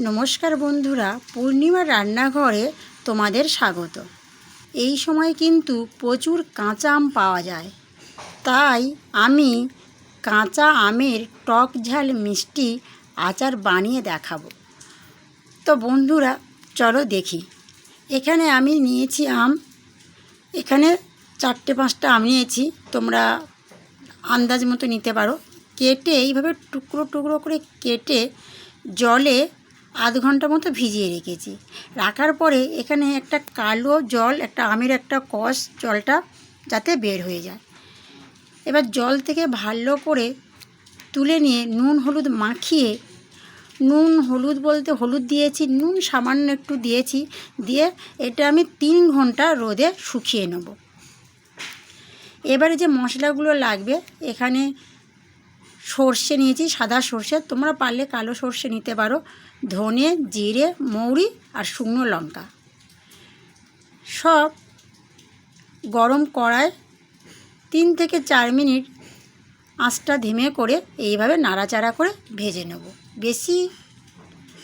নমস্কার বন্ধুরা, পূর্ণিমার রান্নাঘরে তোমাদের স্বাগত। এই সময় কিন্তু প্রচুর কাঁচা আম পাওয়া যায়। তাই আমি কাঁচা আমের টক ঝাল মিষ্টি আচার বানিয়ে দেখাবো। তো বন্ধুরা, চলো দেখি। এখানে আমি নিয়েছি আম। এখানে চারটে পাঁচটা আম নিয়েছি। তোমরা আন্দাজ মতো নিতে পারো। কেটে এইভাবে টুকরো টুকরো করে কেটে জলে আধ ঘণ্টা মতো ভিজিয়ে রেখেছি। রাখার পরে এখানে একটা কালো জল, একটা আমের একটা কষ জলটা যাতে বের হয়ে যায়। এবার জল থেকে ভালো করে তুলে নিয়ে নুন, হলুদ মাখিয়ে, নুন, হলুদ বলতে হলুদ দিয়েছি, নুন সামান্য একটু দিয়েছি, দিয়ে এটা আমি তিন ঘণ্টা রোদে শুকিয়ে নেব। এবারে যে মশলাগুলো লাগবে, এখানে সর্ষে নিয়েছি, সাদা সর্ষে। তোমরা পারলে কালো সর্ষে নিতে পারো। ধনে, জিরে, মৌরি আর শুকনো লঙ্কা। সব গরম কড়ায় তিন থেকে চার মিনিট আঁচটা ধিমে করে এইভাবে নাড়াচাড়া করে ভেজে নেব। বেশি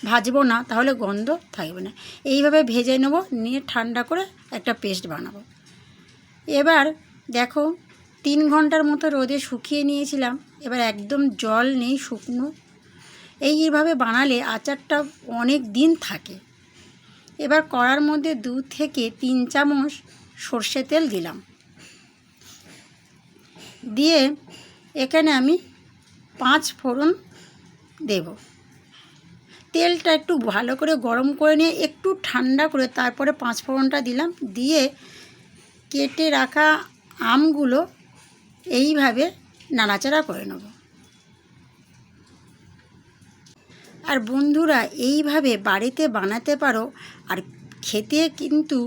ভাজবো না, তাহলে গন্ধ থাকবে না। এইভাবে ভেজে নেব, নিয়ে ঠান্ডা করে একটা পেস্ট বানাবো। এবার দেখো, তিন ঘণ্টার মতো রোদে শুকিয়ে নিয়েছিলাম। এবার একদম জল নেই, শুকনো এইভাবে বানালে আচারটা অনেক দিন থাকে। এবার কড়ার মধ্যে দু থেকে তিন চামচ সর্ষে তেল দিলাম। দিয়ে এখানে আমি পাঁচ ফোড়ন দেব। তেলটা একটু ভালো করে গরম করে নিয়ে একটু ঠান্ডা করে তারপরে পাঁচ ফোড়নটা দিলাম। দিয়ে কেটে রাখা আমগুলো এইভাবে নাড়াচাড়া করে নেব। আর বন্ধুরা, এইভাবে বাড়িতে বানাতে পারো আর খেতে কিন্তু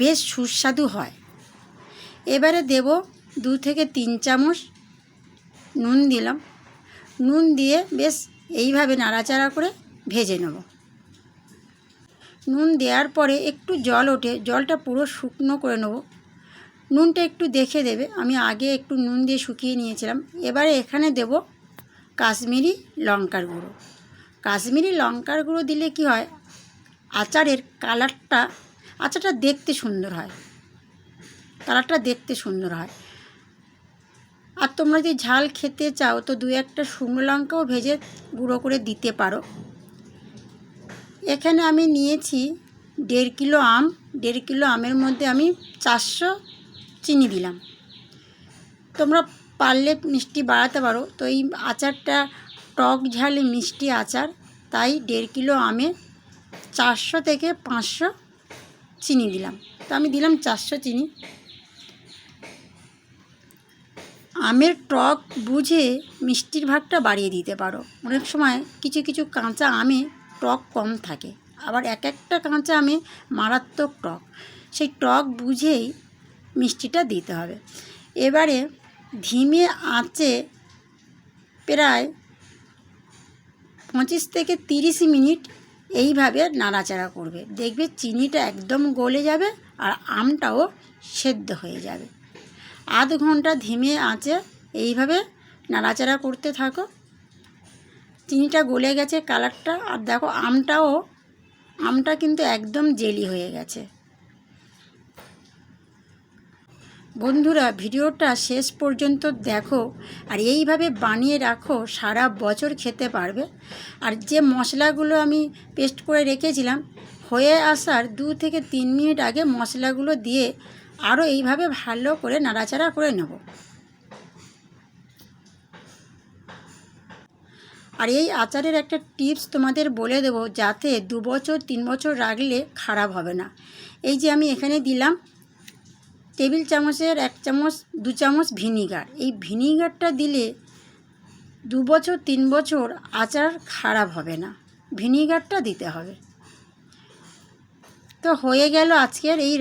বেশ সুস্বাদু হয়। এবারে দেব দু থেকে তিন চামচ নুন দিলাম। নুন দিয়ে বেশ এইভাবে নাড়াচাড়া করে ভেজে নেব। নুন দেওয়ার পরে একটু জল ওঠে, জলটা পুরো শুকনো করে নেব। নুনটা একটু দেখে দেবে, আমি আগে একটু নুন দিয়ে শুকিয়ে নিয়েছিলাম। এবারে এখানে দেব কাশ্মীরি লঙ্কার গুঁড়ো। কাশ্মীরি লঙ্কার গুঁড়ো দিলে কি হয়? আচারের কালারটা, আচারটা দেখতে সুন্দর হয়। কালারটা দেখতে সুন্দর হয়। আর তোমরা যদি ঝাল খেতে চাও, তো দু একটা শুকনো লঙ্কাও ভেজে গুঁড়ো করে দিতে পারো। এখানে আমি নিয়েছি দেড় কিলো আম। দেড় কিলো আমের মধ্যে আমি চারশো চিনি দিলাম। তোমরা পারলে মিষ্টি বাড়াতে পারো। তো এই আচারটা টক ঝালে মিষ্টি আচার, তাই দেড় কিলো আমে চারশো থেকে পাঁচশো চিনি দিলাম। তো আমি দিলাম চারশো চিনি। আমের টক বুঝে মিষ্টির ভাগটা বাড়িয়ে দিতে পারো। অনেক সময় কিছু কিছু কাঁচা আমে টক কম থাকে, আবার এক একটা কাঁচা আমে মারাত্মক টক। সেই টক বুঝেই মিষ্টিটা দিতে হবে। এবারে ধিমে আঁচে প্রায় পঁচিশ থেকে তিরিশ মিনিট এইভাবে নাড়াচাড়া করবে। দেখবে চিনিটা একদম গলে যাবে আর আমটাও সেদ্ধ হয়ে যাবে। আধ ঘণ্টা ধিমে আঁচে এইভাবে নাড়াচাড়া করতে থাকো। চিনিটা গলে গেছে কালারটা, আর দেখো আমটাও, আমটা কিন্তু একদম জেলি হয়ে গেছে। বন্ধুরা, ভিডিওটা শেষ পর্যন্ত দেখো আর এইভাবে বানিয়ে রাখো, সারা বছর খেতে পারবে। আর যে মশলাগুলো আমি পেস্ট করে রেখেছিলাম, হয়ে আসার দু থেকে তিন মিনিট আগে মশলাগুলো দিয়ে আরও এইভাবে ভালো করে নাড়াচাড়া করে নেব। আর এই আচারের একটা টিপস তোমাদের বলে দেবো, যাতে দু বছর, তিন বছর রাখলে খারাপ হবে না। এই যে আমি এখানে দিলাম টেবিল চামচের এক চামচ, দু চামচ ভিনিগার। এই ভিনিগারটা দিলে দু বছর, তিন বছর আচার খারাপ হবে না। ভিনিগারটা দিতে হবে। তো হয়ে গেল আজকের এই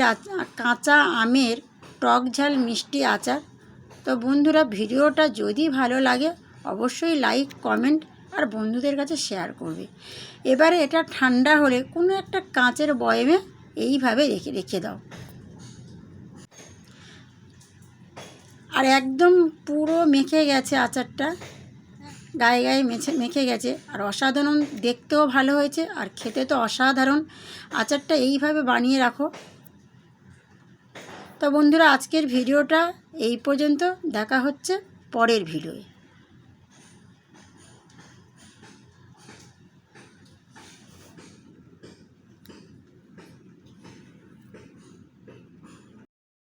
কাঁচা আমের টক ঝাল মিষ্টি আচার। তো বন্ধুরা, ভিডিওটা যদি ভালো লাগে, অবশ্যই লাইক, কমেন্ট আর বন্ধুদের কাছে শেয়ার করবে। এবারে এটা ঠান্ডা হলে কোনো একটা কাঁচের বয়মে এইভাবে রেখে রেখে দাও। আর একদম পুরো মেখে গেছে আচারটা। গায়ে গায়ে মেছে, মেখে গেছে। আর অসাধারণ, দেখতেও ভালো হয়েছে আর খেতে তো অসাধারণ। আচারটা এইভাবে বানিয়ে রাখো। তো বন্ধুরা, আজকের ভিডিওটা এই পর্যন্ত। দেখা হচ্ছে পরের ভিডিওয়।